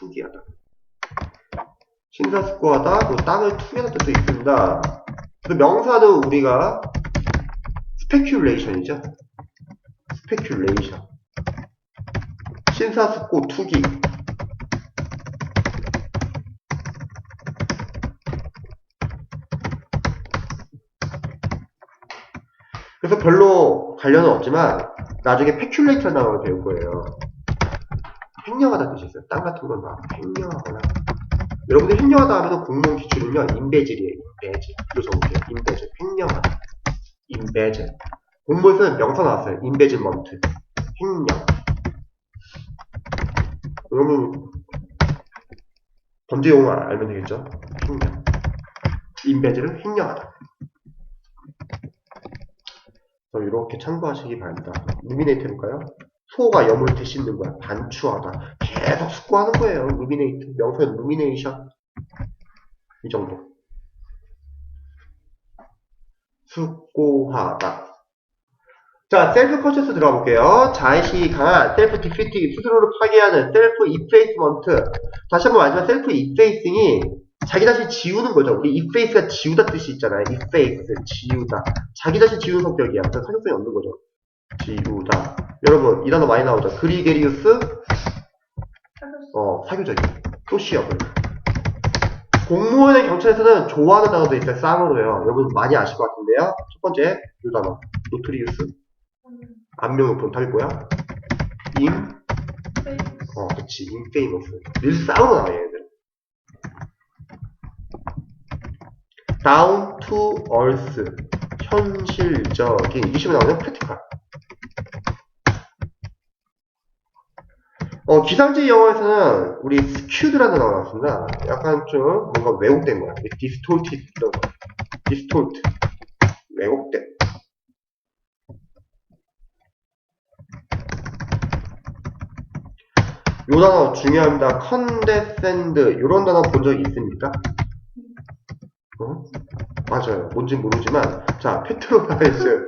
투기하다. 심사숙고하다, 또 땅을 투기하다 뜻도 있습니다. 그 명사는 우리가 스페큘레이션이죠. 스페큘레이션. 심사숙고 투기. 그래서 별로 관련은 없지만 나중에 페큘레이터라는 단어를 배울 거예요. 횡령하다 뜻이 있어요. 땅 같은 건막 횡령하거나. 여러분들 횡령하다 하면 공무원 기출은요, 인베질이에요. 인베질. 이거 적을게요. 인베질. 횡령하다. 인베질. 공무원에서는 명사 나왔어요. 인베질먼트. 횡령. 여러분, 범죄 용어 알면 되겠죠? 횡령. 인베질은 횡령하다. 그래서 이렇게 참고하시기 바랍니다. 루미네이트 해볼까요? 소가 염을 되씹는 거야. 반추하다. 계속 숙고하는 거예요. 루미네이트. 명사는 루미네이션. 이 정도. 숙고하다. 자, 셀프 컨셔스 들어가 볼게요. 자의식이 강한 셀프 디피팅, 스스로를 파괴하는 셀프 이페이스먼트. 다시 한번 말하지만 셀프 이페이싱이 자기 자신 지우는 거죠. 우리 이페이스가 지우다 뜻이 있잖아요. 이페이스, 지우다. 자기 자신 지우는 성격이야. 사교성이 없는 거죠. 지우다. 여러분, 이 단어 많이 나오죠. 그리게리우스, 어, 사교적인. 소시어블. 공무원의 경찰에서는 좋아하는 단어도 있어요. 쌍으로요. 여러분 많이 아실 것 같은데요. 첫 번째, 이 단어. 노트리우스. 안명 높은 뭐야? 임, 어, 그치. 인페이머스. 늘 쌍으로 나와요, 얘들. down to earth. 현실적인. 시험에 나오는 practical. 어, 기상지 영어에서는 우리 skewed라는 단어가 나왔습니다. 약간 좀 뭔가 왜곡된 거야. distorted distort. 왜곡된. 요 단어 중요합니다. condescend 이런 단어 본 적이 있습니까? 어? 맞아요. 뭔지 모르지만 자 페트로라이즈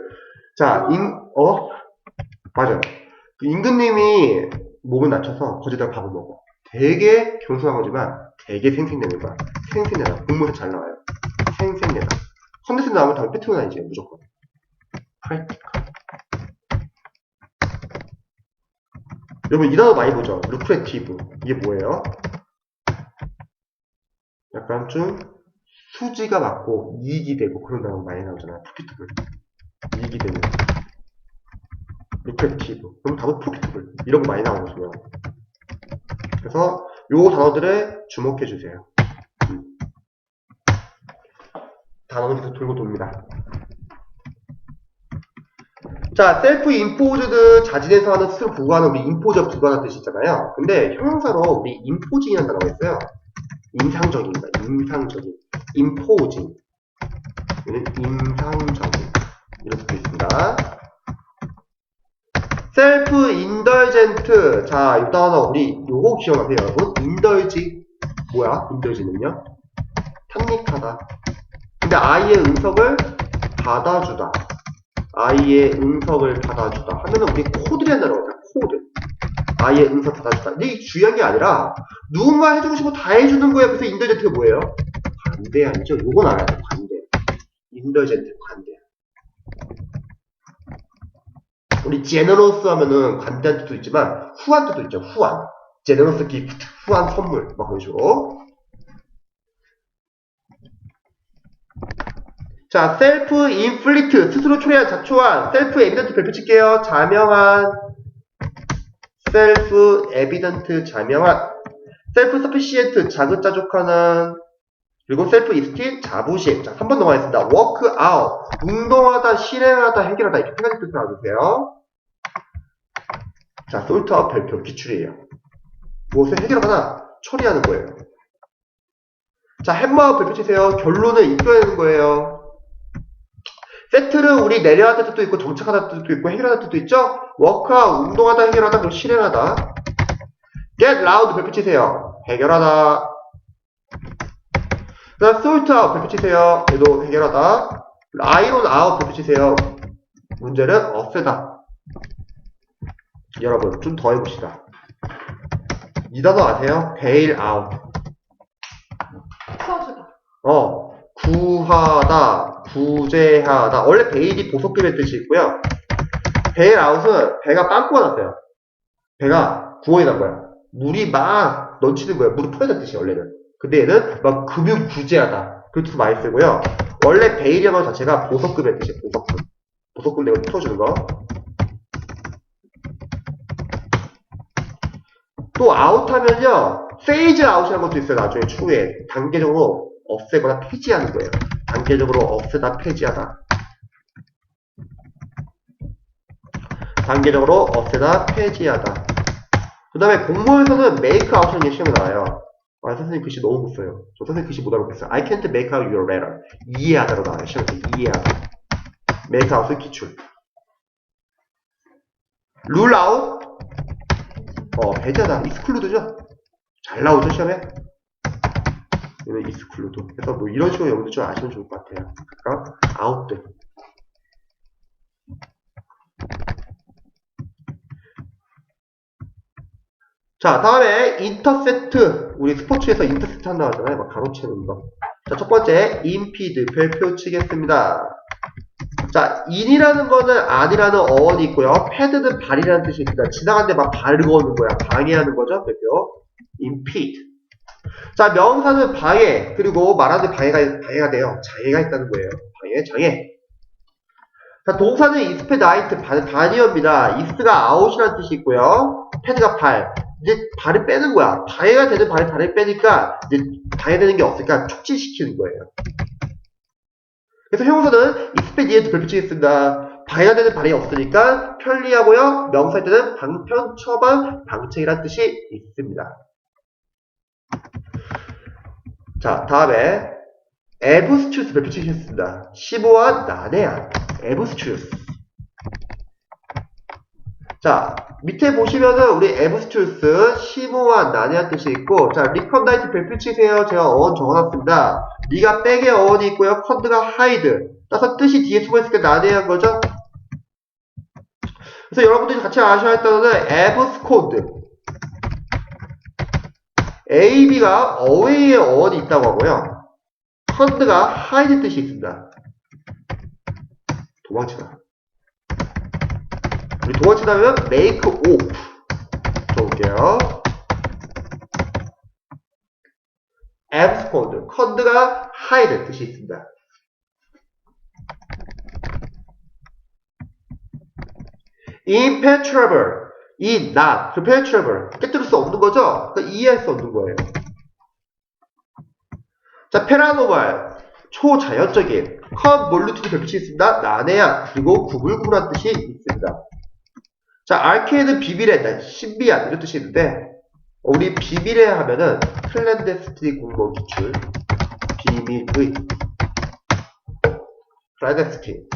자 인, 어? 맞아요. 그 임금님이 몸을 낮춰서 거기다가 밥을 먹어. 되게 겸손한 거지만 되게 생생내는 거야. 생생내다. 공모에서 잘 나와요. 생생내다. 컨텐츠 나오면 다음 페트로나이즈 무조건. 프랙티컬. 여러분 이 단어 많이 보죠? 루크레티브. 이게 뭐예요? 약간 좀 수지가 맞고 이익이 되고 그런 단어 많이 나오잖아요. 프로피트블. 이익이 되는. 루크레티브. 그럼 답은 프로피트블. 이런 거 많이 나오거든요. 그래서 요 단어들에 주목해 주세요. 음. 단어는 계속 돌고 돕니다. 자, 셀프 임포즈드 자진해서 하는 스스로 부과하는 우리 임포저 부과하는 뜻이 있잖아요. 근데 형용사로 우리 임포징이라는 단어가 있어요. 인상적인가, 인상적인. 임포징. 얘는 인상적인. 이런 뜻도 있습니다. 셀프 인덜젠트. 자, 이 단어 우리 요거 기억하세요, 여러분. 인덜지. 뭐야? 인덜지는요? 탐닉하다. 근데 아이의 응석을 받아주다. 아이의 응석을 받아주다. 하면은 우리 코드라는 단어가 있어요. 코드. 아이의 응석 받아주다. 근데 이게 중요한 게 아니라 누군가 해주고 싶고 다 해주는 거예요. 그래서 인더젠트가 뭐예요? 반대 아니죠? 요건 알아야 돼. 반대. 인더젠트 반대. 우리 제너러스 하면은 관대한 뜻도 있지만 후한 뜻도 있죠. 후한. 제너러스 기프트. 후한 선물. 막 그런 식으로. 자, 셀프 인플리트. 스스로 초래한 자초한. 셀프 에비던트 별표 칠게요. 자명한. 셀프 에비던트 자명한. 셀프 서피시엔트 자급자족하는. 그리고 셀프 이스틴 자부심. 자, 3번 넘어가겠습니다. 워크 아웃. 운동하다, 실행하다, 해결하다. 이렇게 세 가지 뜻을 알아두세요. 자, 솔트아웃 별표 기출이에요. 무엇을 해결하거나 처리하는 거예요. 자, 햄마우 별표 치세요. 결론을 이끌어내는 거예요. 세트는 우리 내려하다 뜻도 있고 정착하다 뜻도 있고 해결하다 뜻도 있죠? 워크아웃, 운동하다, 해결하다, 그리고 실행하다. get loud 별표 치세요. 해결하다. 그 다음 sort out 별표 치세요. 얘도 해결하다. iron out 별표 치세요. 문제는 없애다. 여러분 좀 더 해봅시다. 이 단어 아세요? bail out. 풀어주다. 어, 구하다, 구제하다. 원래 베일이 보석금의 뜻이 있고요. 베일 아웃은 배가 빵꾸가 났어요. 배가 구멍이 난 거야. 물이 막 넘치는 거야. 물을 풀어야 뜻이야, 원래는. 근데 얘는 막 금융 구제하다. 그 뜻도 많이 쓰고요. 원래 베일이라는 것 자체가 보석금의 뜻이에요, 보석금. 보석금 내가 풀어주는 거. 또 아웃하면요, 페이즈 아웃이라는 것도 있어요, 나중에 추후에. 단계적으로 없애거나 폐지하는 거예요. 단계적으로 없애다, 폐지하다. 단계적으로 없애다, 폐지하다. 그 다음에 공모에서는 make out이라는 게 시험에 나와요. 아, 선생님 글씨 너무 못 써요. 저 선생님 글씨 못 알아보겠어요. I can't make out your letter. 이해하다로 나와요. 시험에서 이해하다. make out은 기출. rule out? 어, 배제하다. exclude죠? 잘 나오죠, 시험에? 이는 exclude. 그래서 뭐 이런 식으로 여러분들 좀 아시면 좋을 것 같아요. 그러니까 out들. 자, 다음에 인터셉트. 우리 스포츠에서 인터셉트 한다고 하잖아요. 막 가로채는 거. 자, 첫 번째, impede. 별표 치겠습니다. 자, in이라는 거는 아니라는 어원이 있고요. 패드는 발이라는 뜻이 있습니다. 지나가는데 막 발을 거는 거야. 방해하는 거죠. 별표. impede. 자, 명사는 방해. 그리고 말하는 방해가, 방해가 돼요. 장애가 있다는 거예요. 방해, 장애. 자, 동사는 나이트 단위어입니다. 이스가 아웃이라는 뜻이 있고요. 패드가 발. 이제 발을 빼는 거야. 방해가 되는 발을 발을 빼니까 이제 방해되는 게 없으니까 촉진시키는 거예요. 그래서 형사는 이스페 뒤에도 별표 치겠습니다. 방해가 되는 발이 없으니까 편리하고요. 명사일 때는 방편, 처방, 방책이라는 뜻이 있습니다. 자, 다음에 에브스추스 별표 치겠습니다. 시보한 난해한 에브스추스 자, 밑에 보시면은 우리 에브스추스 시모한 난해한 뜻이 있고 자, 리컨다이트 별표 치세요. 제가 어원 적어놨습니다. 리가 백의 어원이 있고요. 컨드가 하이드 따라서 뜻이 뒤에 숨어있으니까 난해한 거죠. 그래서 여러분들이 같이 아셔야 할 단어는 에브스코드 A, B가 어웨이의 어원이 있다고 하고요. 컨드가 하이드 뜻이 있습니다. 도망치다. 우리 도망치다면 make off. 적을게요. Abscond. 컨드가 hide 뜻이 있습니다. impenetrable. 이 not, impenetrable. 깨뜨릴 수 없는 거죠? 그러니까 이해할 수 없는 거예요. 자, 페라노말. 초자연적인. 컨볼루티드 별빛이 있습니다. 난해한. 그리고 구불구불한 뜻이 있습니다. 자, 아케이드 비비레, 신비한 이런 뜻이 있는데 우리 비비레 하면은 클랜데스티 공무원 기출 비밀의 클랜데스티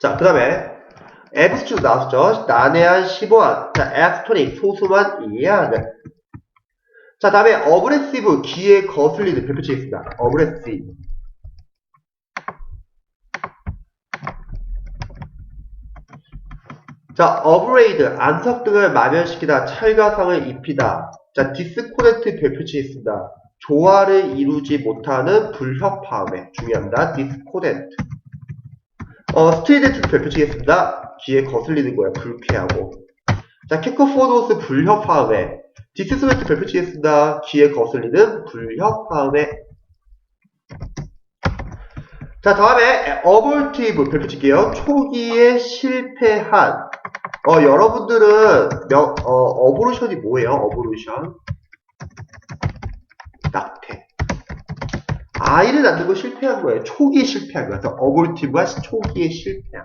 자, 그 다음에 에브스튜 나왔죠. 난해한, 심오한, 자, 에스토닉, 소수만 이해하는 자, 다음에 어그레시브, 귀에 거슬리는 별표 치겠습니다. 어그레시브. 자, 어브레이드, 안석 등을 마면시키다, 찰가상을 입히다. 자, 디스코넥트 별표 치겠습니다. 조화를 이루지 못하는 불협화음에 중요합니다. 디스코덴트. 어, 스트리덴트 별표 치겠습니다. 귀에 거슬리는 거야. 불쾌하고. 자, 캐코포도스 불협화음에 디스스웨트 별표 치겠습니다. 귀에 거슬리는 불협화음에 자 다음에 어볼티브 별표 칠게요. 초기에 실패한 어 여러분들은 명, 어, 어보루션이 뭐예요? 어보루션 낙태 아이를 낳는 거 실패한 거예요. 초기에 실패한 거예요. 어볼티브가 초기에 실패한